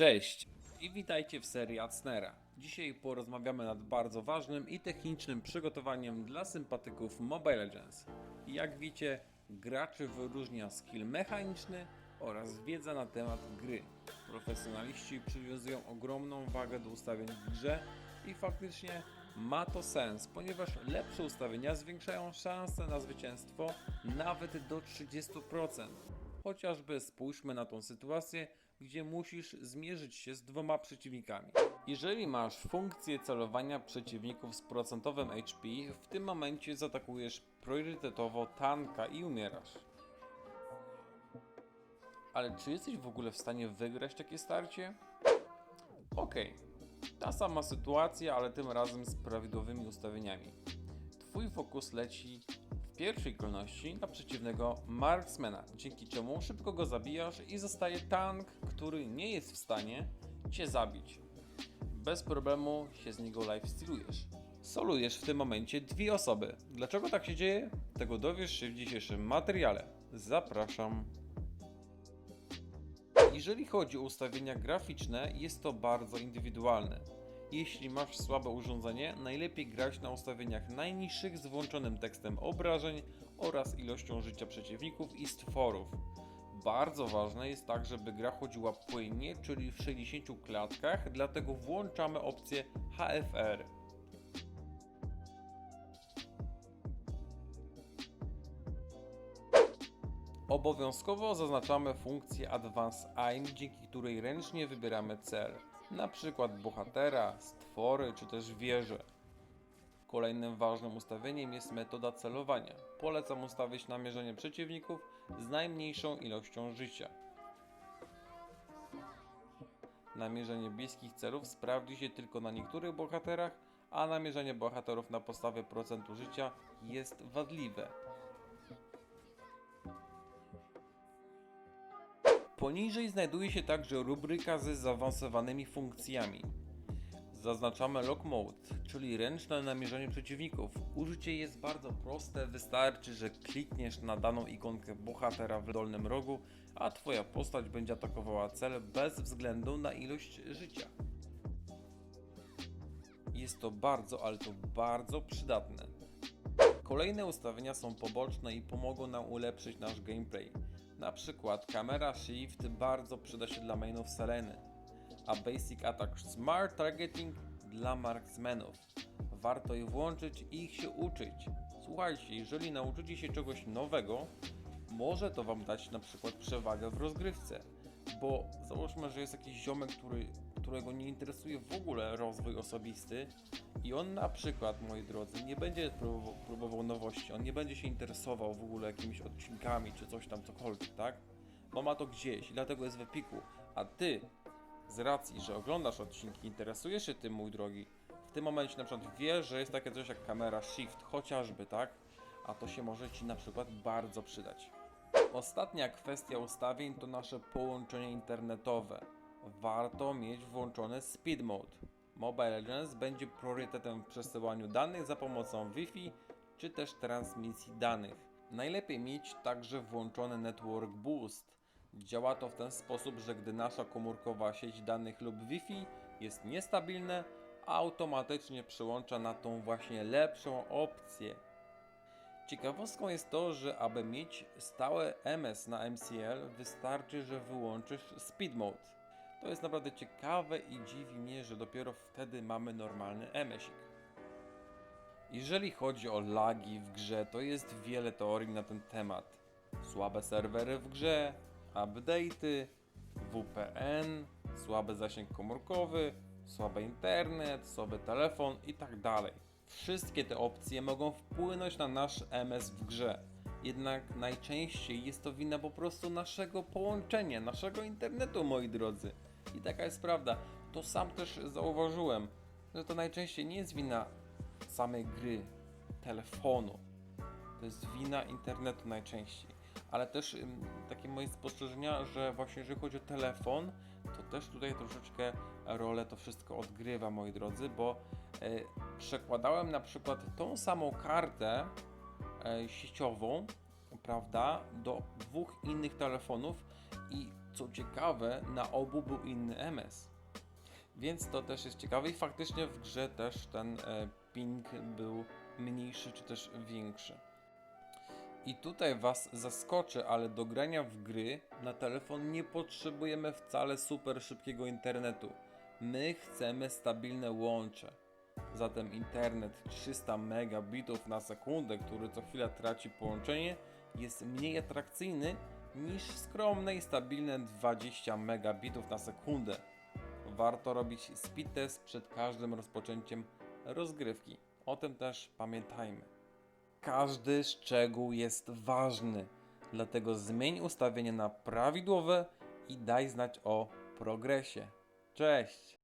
Cześć i witajcie w serii Acnera. Dzisiaj porozmawiamy nad bardzo ważnym i technicznym przygotowaniem dla sympatyków Mobile Legends. Jak widzicie, graczy wyróżnia skill mechaniczny oraz wiedza na temat gry. Profesjonaliści przywiązują ogromną wagę do ustawień w grze i faktycznie ma to sens, ponieważ lepsze ustawienia zwiększają szanse na zwycięstwo nawet do 30%. Chociażby spójrzmy na tą sytuację, gdzie musisz zmierzyć się z dwoma przeciwnikami. Jeżeli masz funkcję celowania przeciwników z procentowym HP, w tym momencie zaatakujesz priorytetowo tanka i umierasz. Ale czy jesteś w ogóle w stanie wygrać takie starcie? Okej, ta sama sytuacja, ale tym razem z prawidłowymi ustawieniami. Twój fokus leci pierwszej kolejności na przeciwnego marksmana, dzięki czemu szybko go zabijasz i zostaje tank, który nie jest w stanie cię zabić. Bez problemu się z niego lifestealujesz. Solujesz w tym momencie dwie osoby. Dlaczego tak się dzieje? Tego dowiesz się w dzisiejszym materiale. Zapraszam. Jeżeli chodzi o ustawienia graficzne, jest to bardzo indywidualne. Jeśli masz słabe urządzenie, najlepiej grać na ustawieniach najniższych z włączonym tekstem obrażeń oraz ilością życia przeciwników i stworów. Bardzo ważne jest tak, żeby gra chodziła płynnie, czyli w 60 klatkach, dlatego włączamy opcję HFR. Obowiązkowo zaznaczamy funkcję Advance Aim, dzięki której ręcznie wybieramy cel, na przykład bohatera, stwory czy też wieże. Kolejnym ważnym ustawieniem jest metoda celowania. Polecam ustawić namierzenie przeciwników z najmniejszą ilością życia. Namierzenie bliskich celów sprawdzi się tylko na niektórych bohaterach, a namierzenie bohaterów na podstawie procentu życia jest wadliwe. Poniżej znajduje się także rubryka ze zaawansowanymi funkcjami. Zaznaczamy Lock Mode, czyli ręczne namierzenie przeciwników. Użycie jest bardzo proste, wystarczy, że klikniesz na daną ikonkę bohatera w dolnym rogu, a Twoja postać będzie atakowała cel bez względu na ilość życia. Jest to bardzo, ale to bardzo przydatne. Kolejne ustawienia są poboczne i pomogą nam ulepszyć nasz gameplay. Na przykład kamera Shift bardzo przyda się dla mainów Seleny, a Basic Attack Smart Targeting dla marksmenów. Warto je włączyć i ich się uczyć. Słuchajcie, jeżeli nauczycie się czegoś nowego, może to Wam dać na przykład przewagę w rozgrywce. Bo załóżmy, że jest jakiś ziomek, który, którego nie interesuje w ogóle rozwój osobisty i on na przykład, moi drodzy, nie będzie próbował, próbował nowości, on nie będzie się interesował w ogóle jakimiś odcinkami czy coś tam, cokolwiek, tak? Bo ma to gdzieś i dlatego jest w Epiku. A Ty, z racji, że oglądasz odcinki, interesujesz się tym, mój drogi, w tym momencie na przykład wiesz, że jest takie coś jak kamera Shift, chociażby, tak? A to się może Ci na przykład bardzo przydać. Ostatnia kwestia ustawień to nasze połączenie internetowe. Warto mieć włączony Speed Mode. Mobile Legends będzie priorytetem w przesyłaniu danych za pomocą Wi-Fi czy też transmisji danych. Najlepiej mieć także włączony Network Boost. Działa to w ten sposób, że gdy nasza komórkowa sieć danych lub Wi-Fi jest niestabilne, automatycznie przyłącza na tą właśnie lepszą opcję. Ciekawostką jest to, że aby mieć stałe MS na MCL wystarczy, że wyłączysz Speed Mode. To jest naprawdę ciekawe i dziwi mnie, że dopiero wtedy mamy normalny MSik. Jeżeli chodzi o lagi w grze, to jest wiele teorii na ten temat. Słabe serwery w grze, update'y, VPN, słaby zasięg komórkowy, słaby internet, słaby telefon i tak dalej. Wszystkie te opcje mogą wpłynąć na nasz MS w grze. Jednak najczęściej jest to wina po prostu naszego połączenia, naszego internetu, moi drodzy. I taka jest prawda. To sam też zauważyłem, że to najczęściej nie jest wina samej gry, telefonu. To jest wina internetu najczęściej. Ale też takie moje spostrzeżenia, że właśnie jeżeli chodzi o telefon, to też tutaj troszeczkę rolę to wszystko odgrywa, moi drodzy, bo e, przekładałem na przykład tą samą kartę e, sieciową, prawda, do dwóch innych telefonów i Co ciekawe, na obu był inny MS. Więc to też jest ciekawe i faktycznie w grze też ten e, ping był mniejszy czy też większy. I tutaj Was zaskoczę, ale do grania w gry na telefon nie potrzebujemy wcale super szybkiego internetu. My chcemy stabilne łącze. Zatem internet 300 megabitów na sekundę, który co chwilę traci połączenie, jest mniej atrakcyjny niż skromne i stabilne 20 megabitów na sekundę. Warto robić speed test przed każdym rozpoczęciem rozgrywki. O tym też pamiętajmy. Każdy szczegół jest ważny, dlatego zmień ustawienie na prawidłowe i daj znać o progresie. Cześć!